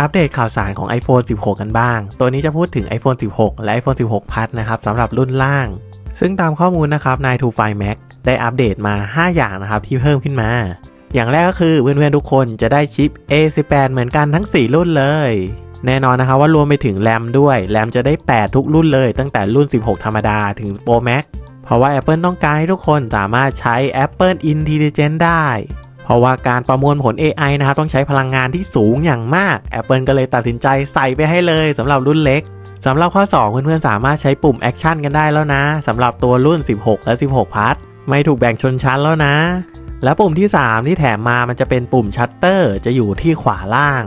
อัปเดตข่าวสารของ iPhone 16 กันบ้าง ตัวนี้จะพูดถึง iPhone 16 และ iPhone 16 Plus นะครับสำหรับรุ่นล่าง ซึ่งตามข้อมูลนะครับนาย To Find Mac ได้อัปเดตมา 5 อย่างนะครับที่เพิ่มขึ้นมา อย่างแรกก็คือเพื่อนๆทุกคนจะได้ชิป A18 เหมือนกันทั้ง 4 รุ่นเลย แน่นอนนะครับว่ารวมไปถึงแรมด้วย แรมจะได้ 8 ทุกรุ่นเลย ตั้งแต่รุ่น 16 ธรรมดาถึง Pro Max เพราะว่า Apple ต้องการให้ทุกคนสามารถใช้ Apple Intelligence ได้ เพราะว่าการประมวลผล AI นะครับต้องใช้พลังงานที่สูงอย่างมาก Apple ก็เลยตัดสินใจใส่ไปให้เลยสำหรับรุ่นเล็กสำหรับข้อ 2 เพื่อนๆสามารถใช้ปุ่ม Action กันได้แล้วนะสำหรับตัวรุ่น 16 และ 16พัทไม่ถูกแบ่งชนชั้นแล้วนะ และปุ่มที่ 3 ที่แถมมามันจะเป็นปุ่มชัตเตอร์ จะอยู่ที่ขวาล่าง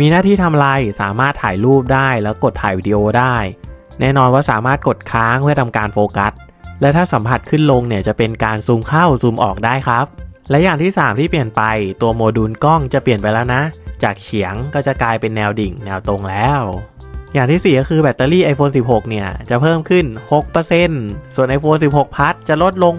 มีหน้าที่ทำไรสามารถถ่ายรูปได้แล้วกดถ่ายวิดีโอได้ แน่นอนว่าสามารถกดค้างเพื่อทำการโฟกัส และถ้าสัมผัสขึ้นลงเนี่ยจะเป็นการซูมเข้าซูมออกได้ครับ และอย่างที่ 3 ที่เปลี่ยนไปตัวโมดูลกล้องจะเปลี่ยนไปแล้วนะ จากเฉียงก็จะกลายเป็นแนวดิ่งแนวตรงแล้ว อย่างที่ 4 ก็คือแบตเตอรี่ iPhone 16 เนี่ย จะเพิ่มขึ้น 6%ส่วน iPhone 16 Plus จะลดลง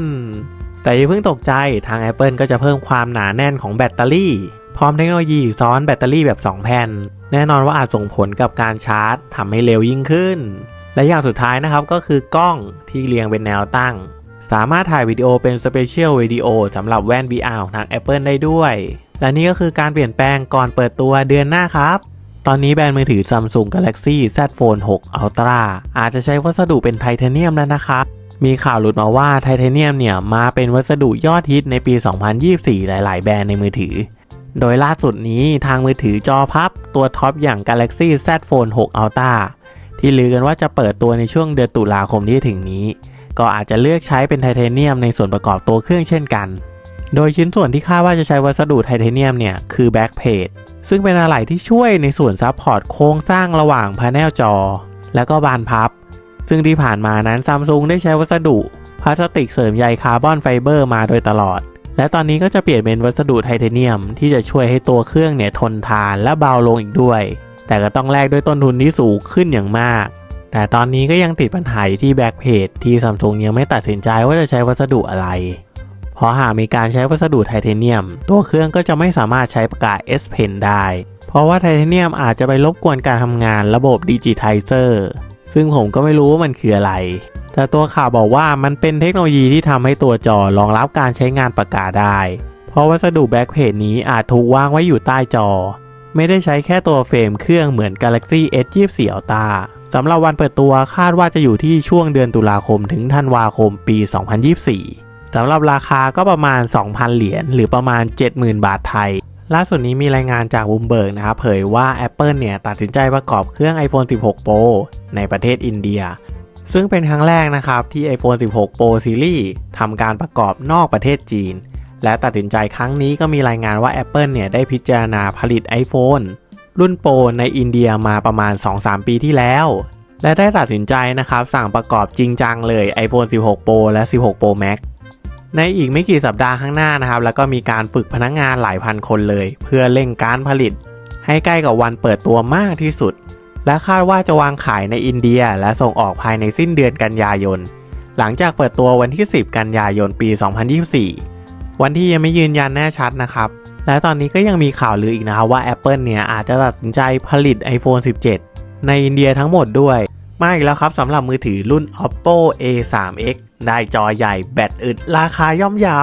8%แต่อย่าเพิ่งตกใจทาง Apple ก็จะเพิ่มความหนาแน่นของแบตเตอรี่พร้อมเทคโนโลยีซ้อนแบตเตอรี่แบบ 2 แผ่น แน่นอนว่าอาจส่งผลกับการชาร์จทำให้เร็วยิ่งขึ้น และอย่างสุดท้ายนะครับก็คือกล้องที่เรียงเป็นแนวตั้ง สามารถถ่ายวิดีโอเป็น Special Video สำหรับแว่น VR ของทาง Apple ได้ด้วย และนี่ก็คือการเปลี่ยนแปลงก่อนเปิดตัวเดือนหน้าครับตอนนี้แบรนด์มือถือ Samsung Galaxy Z Fold 6 Ultra อาจจะใช้วัสดุเป็นไทเทเนียมแล้วนะครับ มีข่าวหลุดมาว่าไทเทเนียมเนี่ยมาเป็นวัสดุยอดฮิตในปี 2024 หลาย ๆ แบรนด์ในมือถือ โดยล่าสุดนี้ทางมือถือจอพับตัวท็อปอย่าง Galaxy Z Fold 6 Ultra ที่ลือกันว่าจะเปิดตัวในช่วงเดือนตุลาคมที่ถึงนี้ ก็อาจจะเลือกใช้เป็นไทเทเนียมในส่วนประกอบตัวเครื่องเช่นกัน โดยชิ้นส่วนที่คาดว่าจะใช้วัสดุไทเทเนียมเนี่ยคือแบ็กเพจซึ่งเป็นอะไหล่ที่ช่วยในส่วนซับพอร์ตโครงสร้างระหว่างพาเนลจอ และก็บานพับ ซึ่งที่ผ่านมานั้นซัมซุงได้ใช้วัสดุพลาสติกเสริมใยคาร์บอนไฟเบอร์มาโดยตลอด และตอนนี้ก็จะเปลี่ยนเป็นวัสดุไทเทเนียม ที่จะช่วยให้ตัวเครื่องเนี่ยทนทานและเบาลงอีกด้วย แต่ก็ต้องแลกด้วยต้นทุนที่สูงขึ้นอย่างมาก แต่ตอนนี้ก็ยังติดปัญหาที่แบ็กเพจที่ซัมซุงยังไม่ตัดสินใจว่าจะใช้วัสดุอะไร เพราะหากมีการใช้วัสดุไทเทเนียม ตัวเครื่องก็จะไม่สามารถใช้ปากกา S Pen ได้ เพราะว่าไทเทเนียมอาจจะไปรบกวนการทำงานระบบดิจิไทเซอร์ซึ่งผมก็ไม่รู้ว่ามันคืออะไร แต่ตัวข่าวบอกว่ามันเป็นเทคโนโลยีที่ทำให้ตัวจอรองรับการใช้งานปากกาได้ เพราะวัสดุแบ็กเพจนี้อาจถูกวางไว้อยู่ใต้จอ ไม่ได้ใช้แค่ตัวเฟรมเครื่องเหมือน Galaxy S24 Ultra สำหรับวันเปิดตัวคาดว่าจะอยู่ที่ช่วงเดือนตุลาคมถึงธันวาคมปี 2024 สำหรับราคาก็ประมาณ 2,000 เหรียญหรือประมาณ 70,000 บาทไทย ล่าสุดนี้มีรายงานจากบูมเบิร์กนะครับเผยว่า Apple เนี่ยตัดสินใจประกอบเครื่อง iPhone 16 Pro ในประเทศอินเดีย ซึ่งเป็นครั้งแรกนะครับที่ iPhone 16 Pro Series ทำการประกอบนอกประเทศจีน และตัดสินใจครั้งนี้ก็มีรายงานว่า Apple เนี่ยได้พิจารณาผลิต iPhone รุ่นโปรในอินเดียมาประมาณ 2-3 ปีที่แล้ว และได้ตัดสินใจนะครับ สั่งประกอบจริงจังเลย iPhone 16 Pro และ 16 Pro Max ในอีกไม่กี่สัปดาห์ข้างหน้านะครับ แล้วก็มีการฝึกพนักงงานหลายพันคนเลย เพื่อเร่งการผลิต ให้ใกล้กับวันเปิดตัวมากที่สุด และคาดว่าจะวางขายในอินเดียและส่งออกภายในสิ้นเดือนกันยายน หลังจากเปิดตัววันที่ 10 กันยายนปี 2024 วันที่ยังไม่ยืนยันแน่ชัดนะครับ และตอนนี้ก็ยังมีข่าวลืออีกนะครับว่า Apple เนี่ยอาจจะตัดสินใจผลิต iPhone 17 ในอินเดียทั้งหมดด้วยมาอีกแล้วครับสำหรับมือถือรุ่น Oppo A3x ได้จอใหญ่แบตอึดราคาย่อมเยา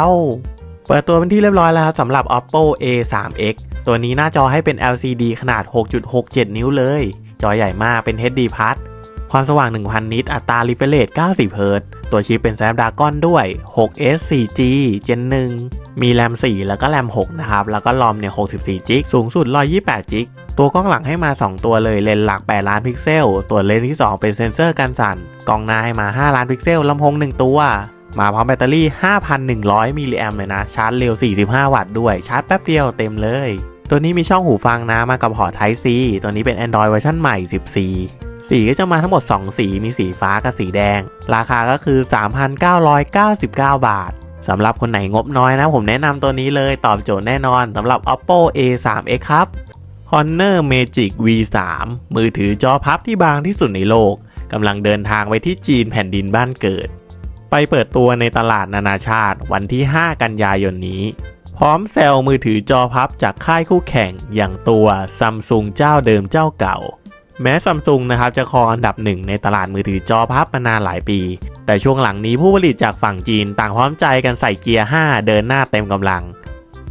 เปิดตัวเป็นที่เรียบร้อยแล้วครับสำหรับ Oppo A3x ตัวนี้หน้าจอให้เป็น LCD ขนาด 6.67 นิ้วเลย จอใหญ่มากเป็น HD Plus ความสว่าง 1,000 นิต อัตรา refresh 90 Hz ตัวชิปเป็น Snapdragon ด้วย 6S 4G Gen 1 มีแรม 4 แล้วก็แรม 6 นะครับ แล้วก็รอมเนี่ย64 g b สูงสุด 128 g b ตัวกล้องหลังให้มา 2 ตัวเลยเลนส์หลัก 8 ล้านพิกเซล ตัวเลนส์ที่ 2 เป็นเซ็นเซอร์กันสั่น กล้องหน้าให้มา 5 ล้านพิกเซลลำโพง 1 ตัว มาพร้อมแบตเตอรี่ 5,100 มิลลิแอมเลยนะ ชาร์จเร็ว 45 วัตต์ด้วย ชาร์จแป๊บเดียวเต็มเลย ตัวนี้มีช่องหูฟังนะ มากับพอร์ต Type C ตัวนี้เป็น Android เวอร์ชันใหม่ 14 สีก็จะมาทั้งหมด 2 สีมีสีฟ้ากับสีแดง ราคาก็คือ 3,999 บาทสำหรับคนไหนงบน้อยนะ ผมแนะนำตัวนี้เลยตอบโจทย์แน่นอนสำหรับ Oppo A3x ครับ Honor Magic V3 มือถือจอพับที่บางที่สุดในโลกกำลังเดินทางไปที่จีนแผ่นดินบ้านเกิด ไปเปิดตัวในตลาดนานาชาติวันที่ 5 กันยายนนี้ พร้อมแซลล์มือถือจอพับจากค่ายคู่แข่งอย่างตัวซัมซุงเจ้าเดิมเจ้าเก่า แม้ซัมซุงนะครับจะครองอันดับหนึ่งในตลาดมือถือจอพับมานานหลายปี แต่ช่วงหลังนี้ผู้ผลิตจากฝั่งจีนต่างพร้อมใจกันใส่เกียร์ 5 เดินหน้าเต็มกำลัง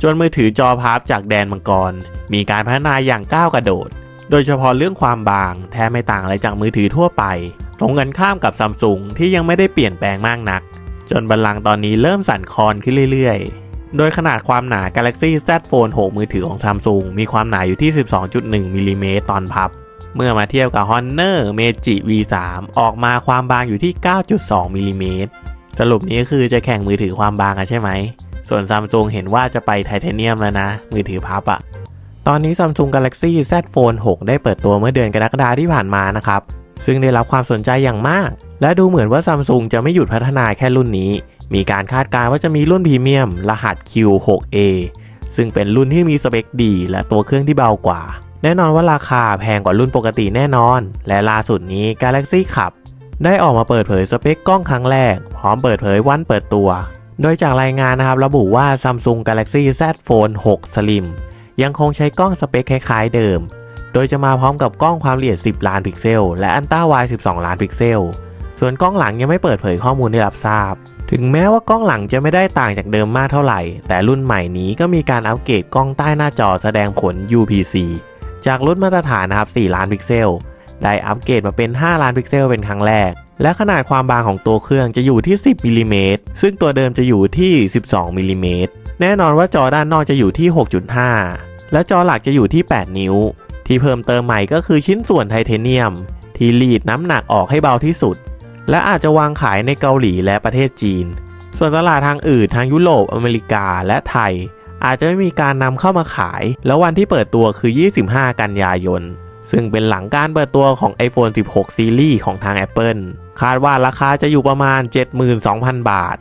จนมือถือจอพับจากแดนมังกร มีการพัฒนาอย่างก้าวกระโดด โดยเฉพาะเรื่องความบาง แทบไม่ต่างอะไรจากมือถือทั่วไป ตรงกันข้ามกับซัมซุงที่ยังไม่ได้เปลี่ยนแปลงมากนัก จนบัลลังก์ตอนนี้เริ่มสั่นคลอนขึ้นเรื่อยๆ โดยขนาดความหนา Galaxy Z Fold 6 มือถือของ Samsung มีความหนาอยู่ที่ 12.1มิลลิเมตรตอนพับ เมื่อมาเทียบกับ Honor Meiji V3 ออกมาความบางอยู่ที่ 9.2มิลลิเมตรสรุปนี้คือจะแข่งมือถือความบางกันใช่ไหม ส่วน Samsung เห็นว่าจะไปไทเทเนียมแล้วนะ มือถือพับอะตอนนี้ Samsung Galaxy Z Fold 6 ได้เปิดตัวเมื่อเดือนกรกฎาคมที่ผ่านมานะครับ ซึ่งได้รับความสนใจอย่างมาก และดูเหมือนว่า Samsung จะไม่หยุดพัฒนาแค่รุ่นนี้ มีการคาดการณ์ว่าจะมีรุ่นพรีเมียม รหัส Q6A ซึ่งเป็นรุ่นที่มีสเปคดี และตัวเครื่องที่เบากว่า แน่นอนว่าราคาแพงกว่ารุ่นปกติแน่นอน และล่าสุดนี้ Galaxy ขับได้ออกมาเปิดเผยสเปคกล้องครั้งแรก พร้อมเปิดเผยวันเปิดตัว โดยจากรายงานนะครับระบุว่า Samsung Galaxy Z Fold 6 Slim ยังคงใช้กล้องสเปคคล้ายๆเดิม โดยจะมาพร้อมกับกล้องความละเอียด 10 ล้านพิกเซล และอันต้าไว12 ล้านพิกเซล ส่วนกล้องหลังยังไม่เปิดเผยข้อมูลให้รับทราบ ถึงแม้ว่ากล้องหลังจะไม่ได้ต่างจากเดิมมากเท่าไหร่ แต่รุ่นใหม่นี้ก็มีการอัปเกรดกล้องใต้หน้าจอแสดงผล UPC จากรุ่นมาตรฐานนะครับ 4 ล้านพิกเซล ได้อัปเกรดมาเป็น 5 ล้านพิกเซลเป็นครั้งแรก และขนาดความบางของตัวเครื่องจะอยู่ที่ 10มิลลิเมตรซึ่งตัวเดิมจะอยู่ที่ 12มิลลิเมตรแน่นอนว่าจอด้านนอกจะอยู่ที่ 6.5 และจอหลักจะอยู่ที่ 8 นิ้ว ที่เพิ่มเติมใหม่ก็คือชิ้นส่วนไทเทเนียม ที่รีดน้ำหนักออกให้เบาที่สุด และอาจจะวางขายในเกาหลีและประเทศจีน ส่วนตลาดทางอื่นทางยุโรปอเมริกาและไทย อาจจะไม่มีการนำเข้ามาขาย แล้ววันที่เปิดตัวคือ 25 กันยายน ซึ่งเป็นหลังการเปิดตัวของ iPhone 16ซีรีส์ของทาง Apple คาดว่าราคาจะอยู่ประมาณ 72,000 บาท